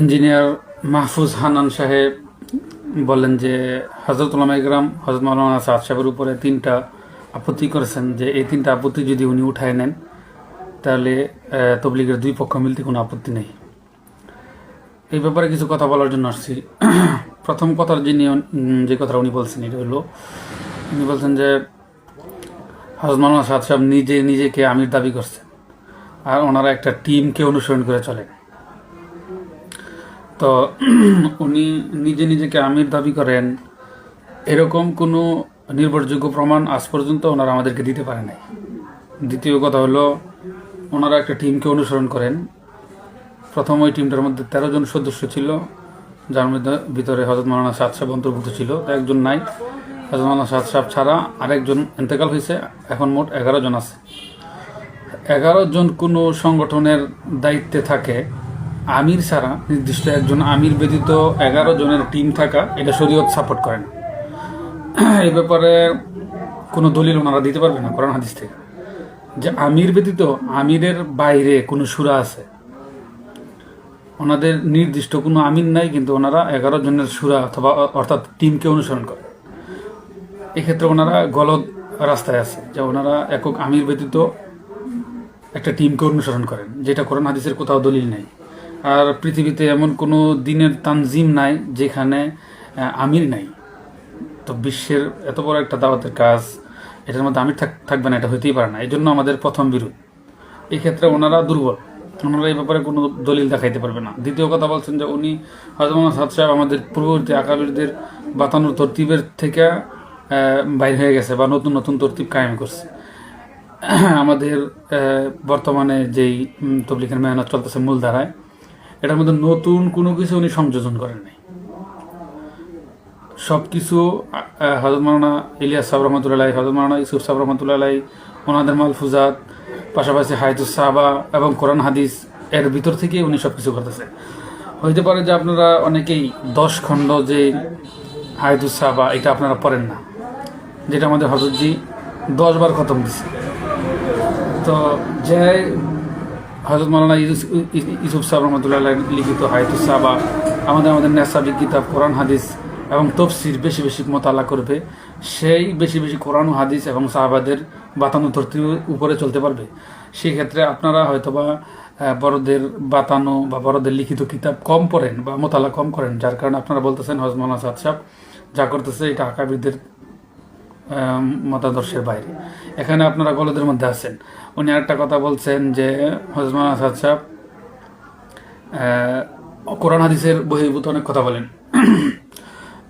Engineer Mahfuz Hannan সাহেব বলেন যে হজরত ইকরাম হজরত মৌলানা সাদ সাহেবের উপরে তিনটা আপত্তি করেছেন যে, এই তিনটা আপত্তি যদি উনি উঠায় নেন, তাহলে তবলিগের দুই পক্ষ মিলতে কোনো আপত্তি নেই। এই ব্যাপারে কিছু কথা বলার জন্য আসছি। প্রথম কথার যিনি যে কথা উনি বলছেন, এটা হলো, উনি বলছেন যে হজরত মৌলানা সাদ সাহেব নিজে নিজেকে আমির দাবি করছেন, আর ওনারা একটা টিমকে অনুসরণ করে চলেন। তো উনি নিজে নিজেকে আমির দাবি করেন, এরকম কোনো নির্ভরযোগ্য প্রমাণ আজ পর্যন্ত ওনারা আমাদেরকে দিতে পারে নাই। দ্বিতীয় কথা হলো, ওনারা একটা টিমকে অনুসরণ করেন। প্রথম ওই টিমটার মধ্যে তেরো জন সদস্য ছিল, যার মধ্যে ভিতরে হজরত মৌলানা সাদ সাহেব অন্তর্ভুক্ত ছিল একজন নাই। হজরত মৌলানা সাদ সাহেব ছাড়া আরেকজন ইন্তেকাল হয়েছে, এখন মোট এগারো জন আছে। এগারো জন কোনো সংগঠনের দায়িত্বে থাকে আমির ছাড়া নির্দিষ্ট একজন আমির ব্যতীত এগারো জনের টিম থাকা এটা শরীয়ত সাপোর্ট করে না। এই ব্যাপারে কোনো দলিল ওনারা দিতে পারবে না কোরআন হাদিস থেকে। যে আমির ব্যতীত আমিরের বাইরে কোনো সুরা আছে। ওনাদের নির্দিষ্ট কোনো আমির নাই, কিন্তু ওনারা এগারো জনের সুরা অথবা অর্থাৎ টিমকে অনুসরণ করে। এক্ষেত্রে ওনারা গলদ রাস্তায় আছে, যে ওনারা একক আমির ব্যতীত একটা টিমকে অনুসরণ করেন, যেটা কোরআন হাদিসের কোথাও দলিল নেই। আর পৃথিবীতে এমন কোনো দিনের তানজিম নাই যেখানে আমির নাই। তো বিশ্বের এত বড় একটা দাওয়াতের কাজ এটার মধ্যে আমির থাক- থাকবে না এটা হইতেই পারে না। এই জন্য আমাদের প্রথম বিরোধ। এই ক্ষেত্রে ওনারা দুর্বল। ওনারা এই ব্যাপারে কোনো দলিল দেখাইতে পারবে না। দ্বিতীয় কথা বলছেন যে উনি হজরত সাদ সাহেব আমাদের পূর্ববর্তী আকাবিরদের বাতানোর তরতিবের থেকে বাইর হয়ে গেছে বা নতুন নতুন তরতিব কায়েম করছে। আমাদের বর্তমানে যেই উম, তবলিগের মেহনত চলতেছে মূল ধারায় এটার মধ্যে নতুন কোনো কিছু উনি সংযোজন করেন নাই। সব কিছু হজরত মাওলানা ইলিয়াস সাহেব রহমতুল্লাহ হজরত মাওলানা ইউসুফ সাহেব রহমতুল্লাহ ওনাদের মালফুজাত পাশাপাশি হায়তুস সাহাবা এবং কোরআন হাদিস, এর ভিতর থেকে উনি সব কিছু করতেছে হইতে পারে যে আপনারা অনেকেই দশ খণ্ড যে হায়তুস সাহাবা, এটা আপনারা পড়েন না যেটা আমাদের হজরতজি দশ বার খতম দিচ্ছে তো যে হজরত মৌলানা ইউসুফ সাহেব রহমতুল্লাহ লিখিত হায়তুস সাহাবা আমাদের আমাদের নেশাবি কিতাব, কোরআন, হাদিস এবং তফসির বেশি বেশি মোতালা করবে। সেই বেশি বেশি কোরআন হাদিস এবং সাহাবাদের বাতানো ধরতির উপরে চলতে পারবে। সেই ক্ষেত্রে আপনারা হয়তোবা বড়দের বাতানো বা বড়দের লিখিত কিতাব কম পড়েন বা মোতালা কম করেন, যার কারণে আপনারা বলতেছেন হজরত মৌলানা সাদ সাহেব যা করতেছে, এটা আকাবিদের মতাদর্শের বাইরে। এখানে আপনারা গলদের মধ্যে আছেন। উনি আরেকটা কথা বলছেন যে হজমান আসাদ সাহেব কোরআন হাদিসের বহির্ভূত অনেক কথা বলেন।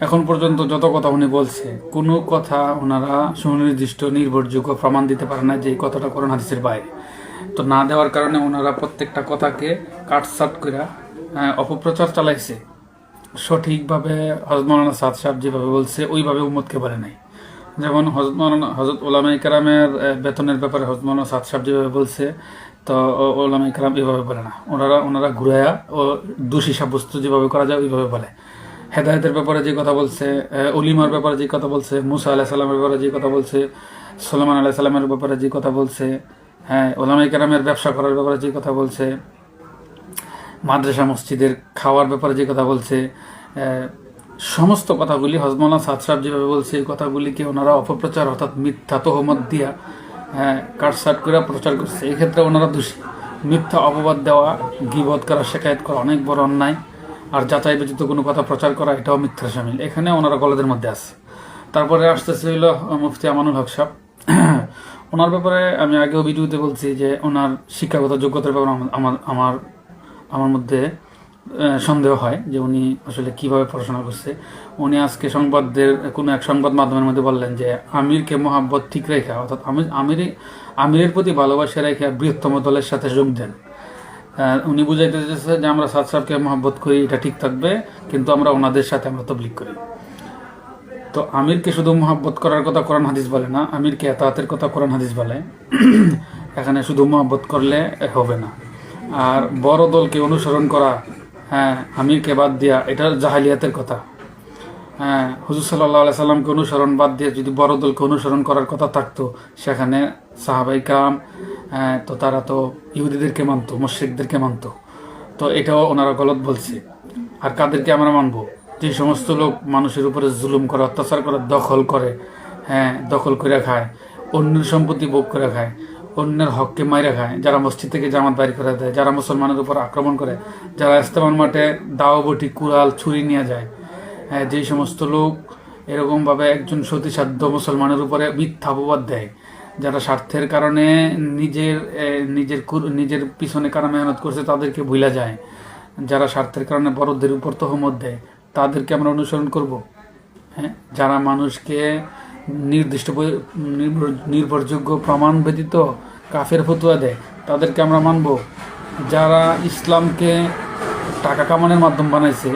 এখন পর্যন্ত যত কথা উনি বলছে, কোনো কথা ওনারা সুনির্দিষ্ট, নির্ভরযোগ্য প্রমাণ দিতে পারে না যে এই কথাটা কোরআন হাদিসের বাইরে। তো না দেওয়ার কারণে ওনারা প্রত্যেকটা কথাকে কাটসাট করে অপপ্রচার চালাইছে। সঠিকভাবে হজরত মৌলানা সাদ সাহেব যেভাবে বলছে, ওইভাবে উম্মতকে বলে নাই। যেমন হজরত মৌলানা হজরত ওলামা ইকরামের বেতনের ব্যাপারে হজরত মৌলানা সাদ সাহেব যেভাবে বলছে, তো ওলামা ইকরাম এভাবে বলে না। ওনারা ওনারা ঘুরাইয়া ও দোষী সাব্যস্ত যেভাবে করা যায় ওইভাবে বলে। হেদায়তের ব্যাপারে যে কথা বলছে অলিমার ব্যাপারে যে কথা বলছে, মুসা আলাহ সাল্লামের ব্যাপারে যে কথা বলছে সোলেমান আলাহ সাল্লামের ব্যাপারে যে কথা বলছে হ্যাঁ ওলামা ইকরামের ব্যবসা করার ব্যাপারে যে কথা বলছে, মাদ্রাসা, মসজিদের খাওয়ার ব্যাপারে যে কথা বলছে সমস্ত কথাগুলি হজমলা সাদ সাহেব যেভাবে বলছে, এই কথাগুলিকে ওনারা অপপ্রচার অর্থাৎ মিথ্যা তহমত দিয়া হ্যাঁ কাটসাট করে প্রচার করছে? এই ক্ষেত্রে ওনারা দোষী। মিথ্যা অপবাদ দেওয়া, গিবত করা, শেখায়ত করা অনেক বড় অন্যায়। আর যাচাই ব্যতীত কোনো কথা প্রচার করা, এটাও মিথ্যা সামিল। এখানে ওনারা গলদের মধ্যে আছে। তারপরে আসতেছে হইল মুফতি আমানুল হক সাহেব। ওনার ব্যাপারে আমি আগেও ভিডিওতে বলছি যে, ওনার শিক্ষাগত যোগ্যতার ব্যাপারে আমার- আমার আমার মধ্যে সন্দেহ হয় যে উনি আসলে কীভাবে পড়াশোনা করছে। উনি আজকে সংবাদদের কোনো এক সংবাদ মাধ্যমের মধ্যে বললেন যে, আমিরকে মোহাব্বত ঠিক রেখা, অর্থাৎ আমির আমিরই আমিরের প্রতি ভালোবাসা রেখে বৃহত্তম দলের সাথে যোগ দেন। উনি বুঝাইতে চেয়েছে যে, আমরা সাদ সাহেবকে মহাব্বত করি, এটা ঠিক থাকবে, কিন্তু আমরা ওনাদের সাথে আমরা তবলিক করি। তো আমিরকে শুধু মহাব্বত করার কথা কোরআন হাদিস বলে না, আমিরকে এতাহাতের কথা কোরআন হাদিস বলে। এখানে শুধু মহাব্বত করলে হবে না। আর বড় দলকে অনুসরণ করা হ্যাঁ আমিরকে বাদ দিয়া, এটা জাহালিয়াতের কথা। হ্যাঁ হুজুর সাল্লাহ অনুসরণ বাদ দিয়ে যদি বড় দলকে অনুসরণ করার কথা থাকতো, সেখানে সাহাবাই কাম হ্যাঁ তো তারা তো ইহুদিদেরকে মানতো, মুশ্রিকদেরকে মানতো। তো এটাও ওনারা গলত বলছে। আর কাদেরকে আমরা মানবো? যে সমস্ত লোক মানুষের উপরে জুলুম করে, অত্যাচার করে, দখল করে হ্যাঁ দখল করে খায়, অন্যের সম্পত্তি ভোগ করে খায় অন্যের হককে মাইরা খায়, যারা মসজিদ থেকে জামাত বাইর করে দেয়, যারা মুসলমানের উপর আক্রমণ করে, যারা ইস্তেমাল মাঠে দাও বটি কুড়াল, ছুরি নিয়ে যায়। যেই সমস্ত লোক এরকমভাবে একজন সতীসাধ্য মুসলমানের উপরে মিথ্যা অপবাদ দেয়, যারা স্বার্থের কারণে নিজের নিজের নিজের পিছনে কারা মেহনত করছে তাদেরকে ভুলা যায়। যারা স্বার্থের কারণে বড়দের উপর তহমত দেয়, তাদেরকে আমরা অনুসরণ করব। হ্যাঁ যারা মানুষকে নির্দিষ্ট নির্ভরযোগ্য প্রমাণ ব্যতীত কাফের ফতুয়া দেয়। তাদেরকে আমরা মানব। যারা ইসলামকে টাকা কামানোর মাধ্যম বানাইছে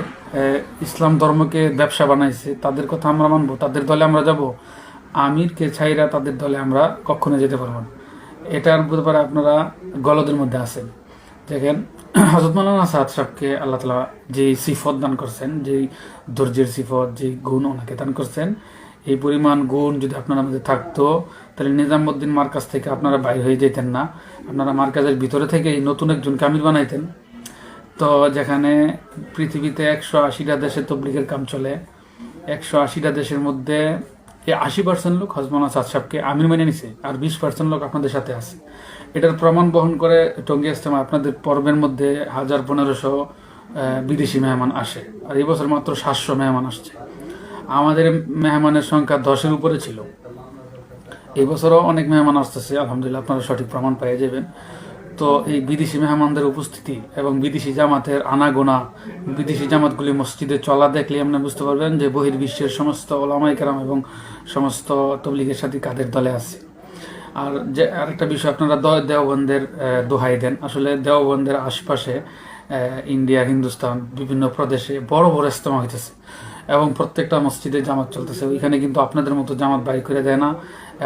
ইসলাম ধর্মকে ব্যবসা বানাইছে, তাদের কথা আমরা মানব। তাদের দলে আমরা যাব। আমিরকে ছাইরা তাদের দলে আমরা কখনো যেতে পারব না। এটার ব্যাপারে আপনারা গলদের মধ্যে আছেন। দেখেন হজরত মালানা সাদ সাহেবকে আল্লাহ তালা যেই সিফত দান করছেন, যেই ধৈর্যের সিফত, যেই গুণ ওনাকে দান করছেন এই পরিমাণ গুণ যদি আপনার মধ্যে থাকতো, তাহলে নিজামুদ্দিন মার্কাজ থেকে আপনারা বাইর হয়ে যেতেন না। আপনারা মার্কাজের ভিতরে থেকে নতুন একজন কামিল বানাইতেন। তো যেখানে পৃথিবীতে একশো আশিটা দেশে তবলিগের কাম চলে, একশো আশিটা দেশের মধ্যে এই আশি পার্সেন্ট লোক হজমানা সাদ সাহেবকে আমির মেনে নিছে আর বিশ পার্সেন্ট লোক আপনাদের সাথে আছে। এটার প্রমাণ বহন করে টঙ্গী ইস্তেমা আপনাদের পর্বের মধ্যে হাজার পনেরোশো বিদেশি মেহমান আসে। আর এই বছর মাত্র সাতশো মেহমান আসছে। আমাদের মেহমানের সংখ্যা দশের উপরে ছিল। এই বছরও অনেক মেহমান আসতেছে, আলহামদুলিল্লাহ আপনারা সঠিক প্রমাণ পেয়ে যাবেন। তো এই বিদেশি মেহমানদের উপস্থিতি এবং বিদেশি জামাতের আনাগোনা, বিদেশি জামাতগুলি মসজিদে চলা দেখলে আপনি বুঝতে পারবেন যে বহির্বিশ্বের সমস্ত ওলামাই কেরাম এবং সমস্ত তবলিগের সাথে কাদের দলে আছে। আর যে আরেকটা বিষয় আপনারা দেওবন্দের দোহাই দেন। আসলে দেওবন্দের আশপাশে ইন্ডিয়া, হিন্দুস্তান বিভিন্ন প্রদেশে বড় বড় ইস্তেমা হইতেছে। এবং প্রত্যেকটা মসজিদে জামাত চলতেছে। ওইখানে কিন্তু আপনাদের মতো জামাত বাইর করে দেয় না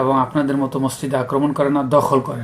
এবং আপনাদের মতো মসজিদে আক্রমণ করে না, দখল করে